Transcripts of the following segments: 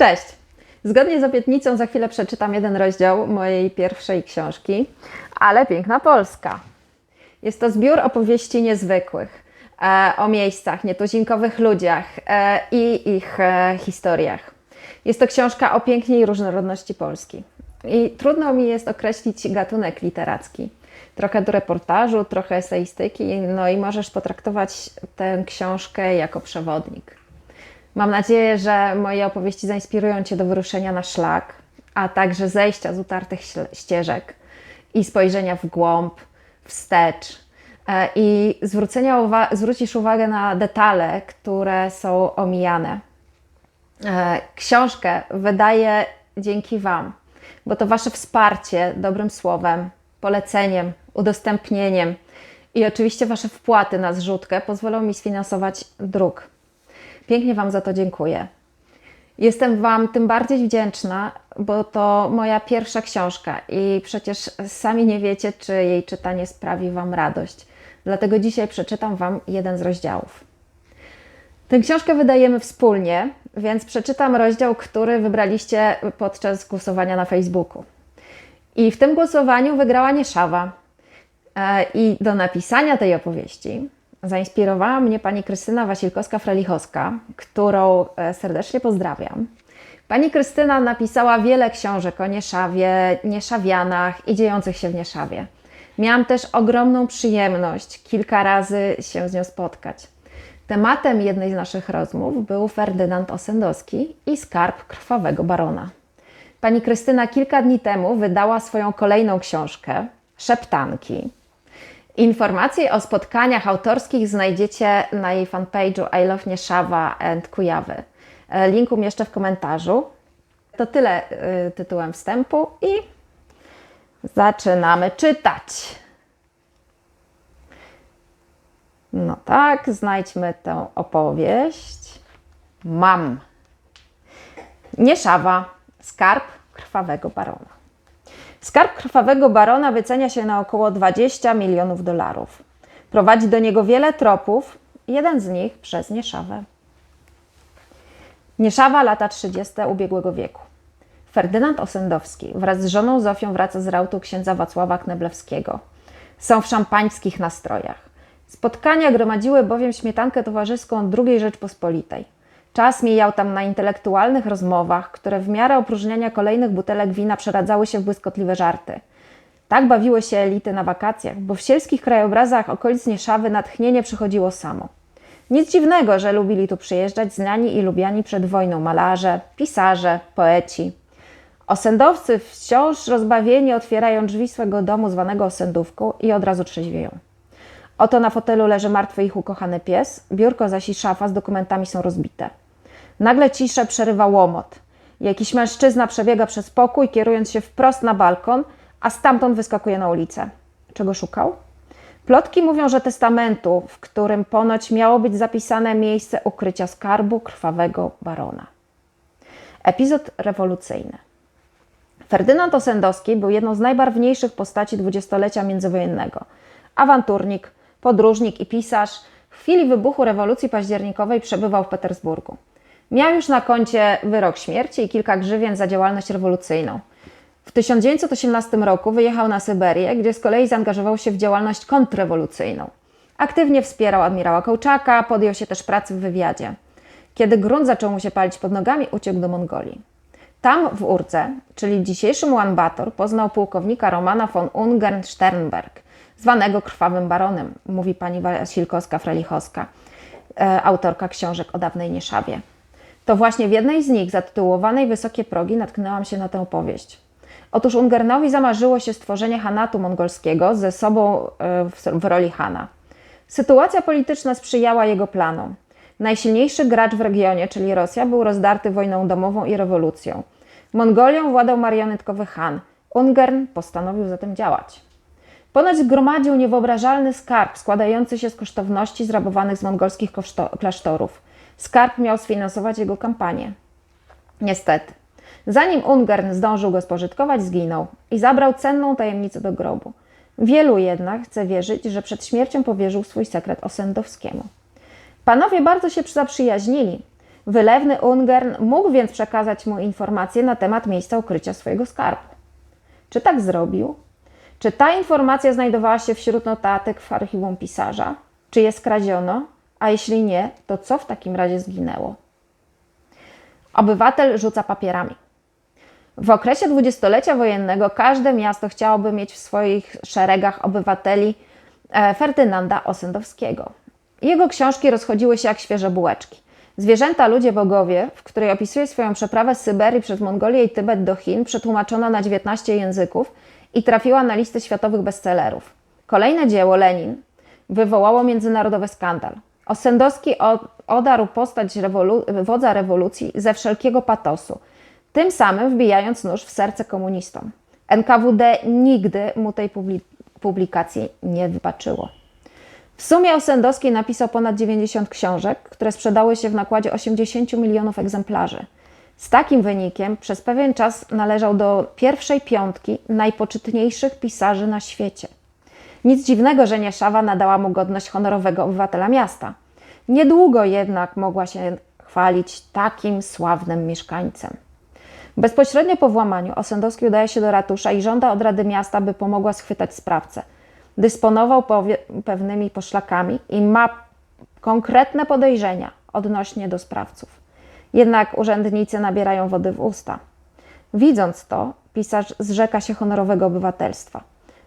Cześć! Zgodnie z obietnicą za chwilę przeczytam jeden rozdział mojej pierwszej książki, ale piękna Polska. Jest to zbiór opowieści niezwykłych e, o miejscach, nietuzinkowych ludziach e, i ich e, historiach. Jest to książka o pięknie i różnorodności Polski. I trudno mi jest określić gatunek literacki. Trochę do reportażu, trochę eseistyki, no i możesz potraktować tę książkę jako przewodnik. Mam nadzieję, że moje opowieści zainspirują Cię do wyruszenia na szlak, a także zejścia z utartych ścieżek i spojrzenia w głąb, wstecz e, i zwrócenia uwa- zwrócisz uwagę na detale, które są omijane. E, Książkę wydaję dzięki Wam, bo to Wasze wsparcie dobrym słowem, poleceniem, udostępnieniem i oczywiście Wasze wpłaty na zrzutkę pozwolą mi sfinansować druk. Pięknie Wam za to dziękuję. Jestem Wam tym bardziej wdzięczna, bo to moja pierwsza książka i przecież sami nie wiecie, czy jej czytanie sprawi Wam radość. Dlatego dzisiaj przeczytam Wam jeden z rozdziałów. Tę książkę wydajemy wspólnie, więc przeczytam rozdział, który wybraliście podczas głosowania na Facebooku. I w tym głosowaniu wygrała Nieszawa. E, I do napisania tej opowieści zainspirowała mnie pani Krystyna Wasilkowska-Frelichowska, którą e, serdecznie pozdrawiam. Pani Krystyna napisała wiele książek o Nieszawie, Nieszawianach i dziejących się w Nieszawie. Miałam też ogromną przyjemność kilka razy się z nią spotkać. Tematem jednej z naszych rozmów był Ferdynand Osendowski i skarb krwawego barona. Pani Krystyna kilka dni temu wydała swoją kolejną książkę Szeptanki. Informacje o spotkaniach autorskich znajdziecie na jej fanpage'u I Love Nieszawa and Kujawy. E, Link umieszczę w komentarzu. To tyle y, tytułem wstępu i zaczynamy czytać. No tak, znajdźmy tę opowieść. Mam. Nieszawa, skarb krwawego barona. Skarb krwawego barona wycenia się na około 20 milionów dolarów. Prowadzi do niego wiele tropów, jeden z nich przez Nieszawę. Nieszawa lata 30. ubiegłego wieku. Ferdynand Osendowski wraz z żoną Zofią wraca z rautu księdza Wacława Kneblewskiego. Są w szampańskich nastrojach. Spotkania gromadziły bowiem śmietankę towarzyską II Rzeczpospolitej. Czas mijał tam na intelektualnych rozmowach, które w miarę opróżniania kolejnych butelek wina przeradzały się w błyskotliwe żarty. Tak bawiły się elity na wakacjach, bo w sielskich krajobrazach okolic Nieszawy natchnienie przychodziło samo. Nic dziwnego, że lubili tu przyjeżdżać znani i lubiani przed wojną malarze, pisarze, poeci. Osędowcy wciąż rozbawieni otwierają drzwi swego domu zwanego osędówką i od razu trzeźwieją. Oto na fotelu leży martwy ich ukochany pies, biurko zaś i szafa z dokumentami są rozbite. Nagle ciszę przerywa łomot. Jakiś mężczyzna przebiega przez pokój, kierując się wprost na balkon, a stamtąd wyskakuje na ulicę. Czego szukał? Plotki mówią, że testamentu, w którym ponoć miało być zapisane miejsce ukrycia skarbu krwawego barona. Epizod rewolucyjny. Ferdynand Osendowski był jedną z najbarwniejszych postaci dwudziestolecia międzywojennego. Awanturnik, podróżnik i pisarz, w chwili wybuchu rewolucji październikowej przebywał w Petersburgu. Miał już na koncie wyrok śmierci i kilka grzywien za działalność rewolucyjną. W 1918 roku wyjechał na Syberię, gdzie z kolei zaangażował się w działalność kontrrewolucyjną. Aktywnie wspierał admirała Kołczaka, podjął się też pracy w wywiadzie. Kiedy grunt zaczął mu się palić pod nogami, uciekł do Mongolii. Tam w Urdze, czyli dzisiejszym Ulaanbaatar, poznał pułkownika Romana von Ungern-Sternberg, zwanego Krwawym Baronem, mówi pani Wasilkowska-Frelichowska, e, autorka książek o dawnej Nieszawie. To właśnie w jednej z nich, zatytułowanej Wysokie Progi, natknęłam się na tę powieść. Otóż Ungernowi zamarzyło się stworzenie Hanatu mongolskiego ze sobą e, w, roli Hana. Sytuacja polityczna sprzyjała jego planom. Najsilniejszy gracz w regionie, czyli Rosja, był rozdarty wojną domową i rewolucją. Mongolią władał marionetkowy Han. Ungern postanowił zatem działać. Ponoć zgromadził niewyobrażalny skarb składający się z kosztowności zrabowanych z mongolskich klasztorów. Skarb miał sfinansować jego kampanię. Niestety, zanim Ungern zdążył go spożytkować, zginął i zabrał cenną tajemnicę do grobu. Wielu jednak chce wierzyć, że przed śmiercią powierzył swój sekret Osendowskiemu. Panowie bardzo się zaprzyjaźnili. Wylewny Ungern mógł więc przekazać mu informacje na temat miejsca ukrycia swojego skarbu. Czy tak zrobił? Czy ta informacja znajdowała się wśród notatek w archiwum pisarza? Czy je skradziono? A jeśli nie, to co w takim razie zginęło? Obywatel rzuca papierami. W okresie dwudziestolecia wojennego każde miasto chciałoby mieć w swoich szeregach obywateli e, Ferdynanda Osendowskiego. Jego książki rozchodziły się jak świeże bułeczki. Zwierzęta, ludzie, bogowie, w której opisuje swoją przeprawę z Syberii przez Mongolię i Tybet do Chin, przetłumaczona na 19 języków i trafiła na listę światowych bestsellerów. Kolejne dzieło, Lenin, wywołało międzynarodowy skandal. Osendowski odarł postać rewolu wodza rewolucji ze wszelkiego patosu, tym samym wbijając nóż w serce komunistom. NKWD nigdy mu tej publikacji nie wybaczyło. W sumie Osendowski napisał ponad 90 książek, które sprzedały się w nakładzie 80 milionów egzemplarzy. Z takim wynikiem przez pewien czas należał do pierwszej piątki najpoczytniejszych pisarzy na świecie. Nic dziwnego, że Nieszawa nadała mu godność honorowego obywatela miasta. Niedługo jednak mogła się chwalić takim sławnym mieszkańcem. Bezpośrednio po włamaniu Osendowski udaje się do ratusza i żąda od Rady Miasta, by pomogła schwytać sprawcę. Dysponował pewnymi poszlakami i ma konkretne podejrzenia odnośnie do sprawców. Jednak urzędnicy nabierają wody w usta. Widząc to, pisarz zrzeka się honorowego obywatelstwa.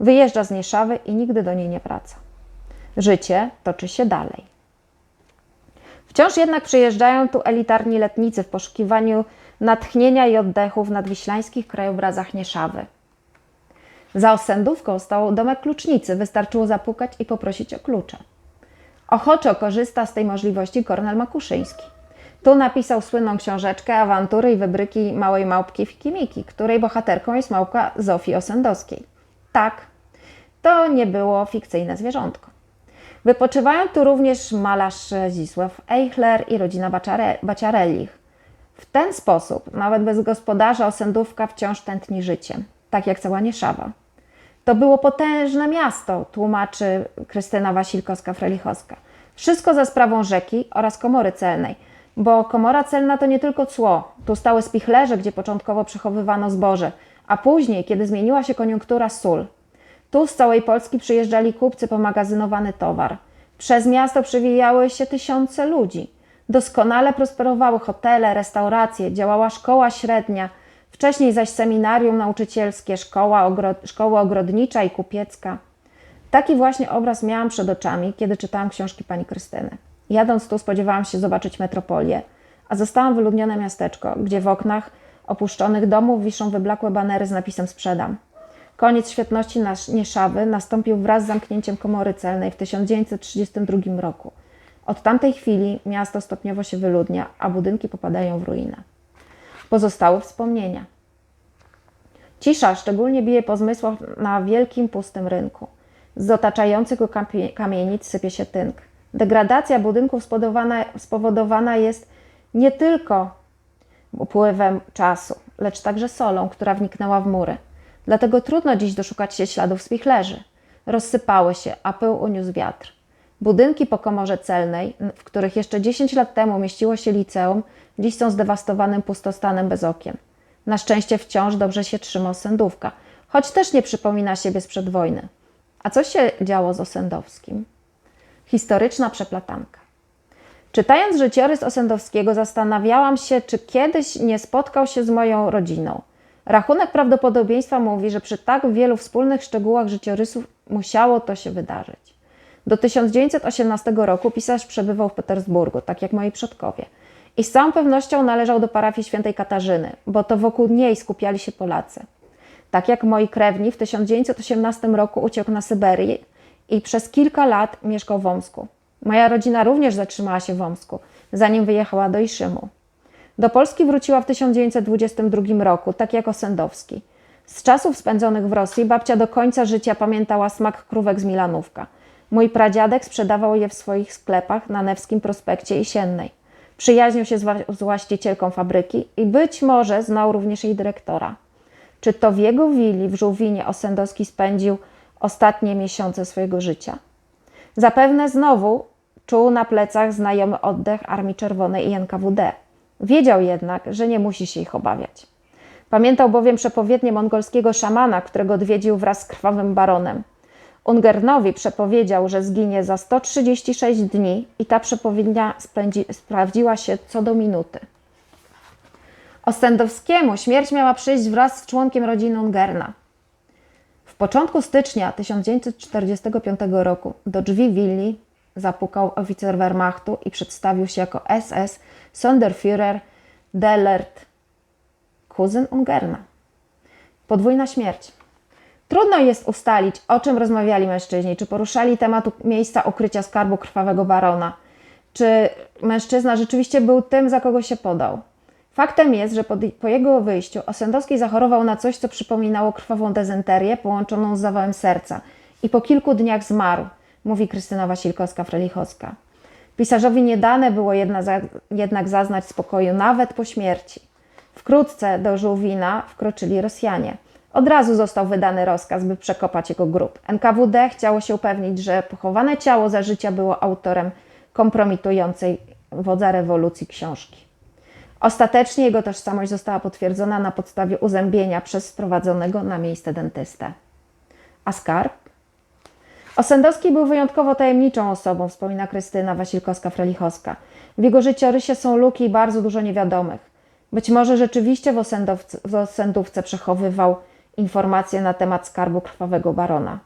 Wyjeżdża z Nieszawy i nigdy do niej nie wraca. Życie toczy się dalej. Wciąż jednak przyjeżdżają tu elitarni letnicy w poszukiwaniu natchnienia i oddechu w nadwiślańskich krajobrazach Nieszawy. Za osędówką stał domek klucznicy, wystarczyło zapukać i poprosić o klucze. Ochoczo korzysta z tej możliwości Kornel Makuszyński. Tu napisał słynną książeczkę Awantury i wybryki małej małpki Fikimiki, której bohaterką jest małpka Zofii Osendowskiej. Tak, to nie było fikcyjne zwierzątko. Wypoczywają tu również malarz Zisław Eichler i rodzina Baciarellich. W ten sposób, nawet bez gospodarza, osędówka wciąż tętni życiem, tak jak cała Nieszawa. To było potężne miasto, tłumaczy Krystyna Wasilkowska-Frelichowska. Wszystko za sprawą rzeki oraz komory celnej, bo komora celna to nie tylko cło. Tu stały spichlerze, gdzie początkowo przechowywano zboże, a później, kiedy zmieniła się koniunktura, sól. Tu z całej Polski przyjeżdżali kupcy po magazynowany towar. Przez miasto przewijały się tysiące ludzi. Doskonale prosperowały hotele, restauracje, działała szkoła średnia, wcześniej zaś seminarium nauczycielskie, szkoła, ogro szkoła ogrodnicza i kupiecka. Taki właśnie obraz miałam przed oczami, kiedy czytałam książki pani Krystyny. Jadąc tu spodziewałam się zobaczyć metropolię, a zostałam wyludnione miasteczko, gdzie w oknach opuszczonych domów wiszą wyblakłe banery z napisem sprzedam. Koniec świetności Nieszawy nastąpił wraz z zamknięciem komory celnej w 1932 roku. Od tamtej chwili miasto stopniowo się wyludnia, a budynki popadają w ruinę. Pozostały wspomnienia. Cisza szczególnie bije po zmysłach na wielkim, pustym rynku. Z otaczających go kamienic sypie się tynk. Degradacja budynków spowodowana jest nie tylko upływem czasu, lecz także solą, która wniknęła w mury. Dlatego trudno dziś doszukać się śladów spichlerzy. Rozsypały się, a pył uniósł wiatr. Budynki po komorze celnej, w których jeszcze 10 lat temu mieściło się liceum, dziś są zdewastowanym pustostanem bez okien. Na szczęście wciąż dobrze się trzyma osędówka, choć też nie przypomina siebie sprzed wojny. A co się działo z Osędowskim? Historyczna przeplatanka. Czytając życiorys Osędowskiego, zastanawiałam się, czy kiedyś nie spotkał się z moją rodziną. Rachunek prawdopodobieństwa mówi, że przy tak wielu wspólnych szczegółach życiorysów musiało to się wydarzyć. Do 1918 roku pisarz przebywał w Petersburgu, tak jak moi przodkowie. I z całą pewnością należał do parafii świętej Katarzyny, bo to wokół niej skupiali się Polacy. Tak jak moi krewni, w 1918 roku uciekł na Syberię i przez kilka lat mieszkał w Omsku. Moja rodzina również zatrzymała się w Omsku, zanim wyjechała do Iszymu. Do Polski wróciła w 1922 roku, tak jak Osendowski. Z czasów spędzonych w Rosji babcia do końca życia pamiętała smak krówek z Milanówka. Mój pradziadek sprzedawał je w swoich sklepach na Newskim Prospekcie i Siennej. Przyjaźnił się z właścicielką fabryki i być może znał również jej dyrektora. Czy to w jego willi w Żółwinie Osendowski spędził ostatnie miesiące swojego życia? Zapewne znowu czuł na plecach znajomy oddech Armii Czerwonej i NKWD. Wiedział jednak, że nie musi się ich obawiać. Pamiętał bowiem przepowiednię mongolskiego szamana, którego odwiedził wraz z krwawym baronem. Ungernowi przepowiedział, że zginie za 136 dni i ta przepowiednia spędzi, sprawdziła się co do minuty. Ostendowskiemu śmierć miała przyjść wraz z członkiem rodziny Ungerna. Początku stycznia 1945 roku do drzwi willi zapukał oficer Wehrmachtu i przedstawił się jako SS Sonderführer Dellert, kuzyn Ungerna. Podwójna śmierć. Trudno jest ustalić, o czym rozmawiali mężczyźni, czy poruszali temat miejsca ukrycia skarbu krwawego barona, czy mężczyzna rzeczywiście był tym, za kogo się podał. Faktem jest, że po, jego wyjściu Osendowski zachorował na coś, co przypominało krwawą dezenterię połączoną z zawałem serca i po kilku dniach zmarł, mówi Krystyna Wasilkowska-Frelichowska. Pisarzowi nie dane było jednak zaznać spokoju nawet po śmierci. Wkrótce do Żółwina wkroczyli Rosjanie. Od razu został wydany rozkaz, by przekopać jego grób. NKWD chciało się upewnić, że pochowane ciało za życia było autorem kompromitującej wodza rewolucji książki. Ostatecznie jego tożsamość została potwierdzona na podstawie uzębienia przez sprowadzonego na miejsce dentystę. A skarb? Osendowski był wyjątkowo tajemniczą osobą, wspomina Krystyna Wasilkowska-Frelichowska. W jego życiorysie są luki i bardzo dużo niewiadomych. Być może rzeczywiście w, w Osendówce przechowywał informacje na temat skarbu krwawego barona.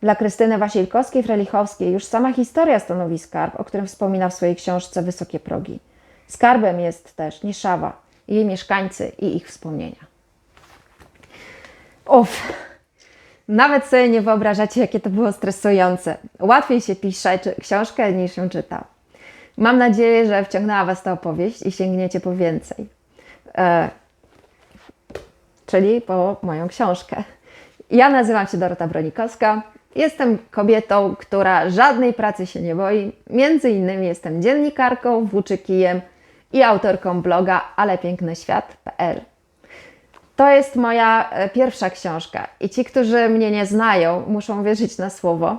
Dla Krystyny Wasilkowskiej-Frelichowskiej już sama historia stanowi skarb, o którym wspomina w swojej książce Wysokie Progi. Skarbem jest też Nieszawa, jej mieszkańcy i ich wspomnienia. Uff, nawet sobie nie wyobrażacie, jakie to było stresujące. Łatwiej się pisze książkę niż ją czyta. Mam nadzieję, że wciągnęła Was ta opowieść i sięgniecie po więcej. E, czyli po moją książkę. Ja nazywam się Dorota Bronikowska. Jestem kobietą, która żadnej pracy się nie boi. Między innymi jestem dziennikarką, włóczykijem i autorką bloga alepięknyświat.pl. To jest moja e, pierwsza książka i ci, którzy mnie nie znają, muszą wierzyć na słowo,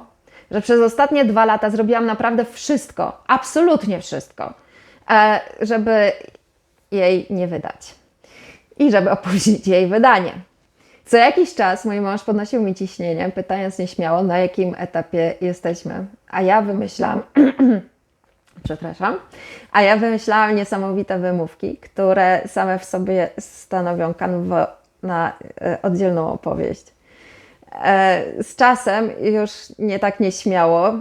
że przez ostatnie dwa lata zrobiłam naprawdę wszystko, absolutnie wszystko, e, żeby jej nie wydać i żeby opóźnić jej wydanie. Co jakiś czas mój mąż podnosił mi ciśnienie, pytając nieśmiało, na jakim etapie jesteśmy. A ja wymyślałam, przepraszam, a ja wymyślałam niesamowite wymówki, które same w sobie stanowią kanwę na e, oddzielną opowieść. E, z czasem już nie tak nieśmiało,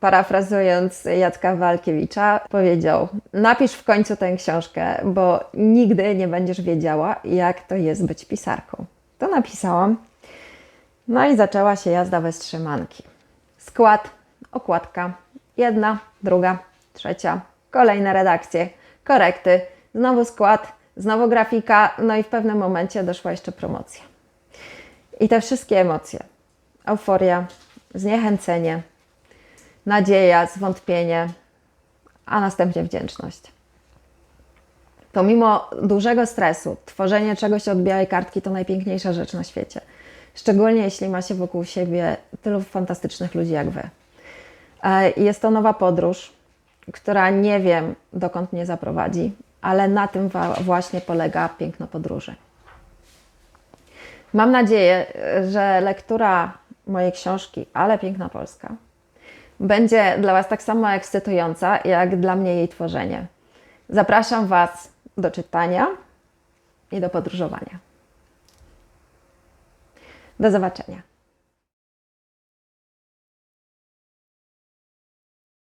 parafrazując Jacka Walkiewicza, powiedział: Napisz w końcu tę książkę, bo nigdy nie będziesz wiedziała, jak to jest być pisarką. To napisałam. No i zaczęła się jazda bez trzymanki. Skład, okładka, jedna, druga, trzecia, kolejne redakcje, korekty, znowu skład, znowu grafika, no i w pewnym momencie doszła jeszcze promocja. I te wszystkie emocje: euforia, zniechęcenie, nadzieja, zwątpienie, a następnie wdzięczność. Pomimo dużego stresu, tworzenie czegoś od białej kartki to najpiękniejsza rzecz na świecie. Szczególnie jeśli ma się wokół siebie tylu fantastycznych ludzi jak Wy. E, jest to nowa podróż, która nie wiem dokąd mnie zaprowadzi, ale na tym właśnie polega piękno podróży. Mam nadzieję, że lektura mojej książki, ale piękna Polska, będzie dla Was tak samo ekscytująca, jak dla mnie jej tworzenie. Zapraszam Was do czytania i do podróżowania. Do zobaczenia.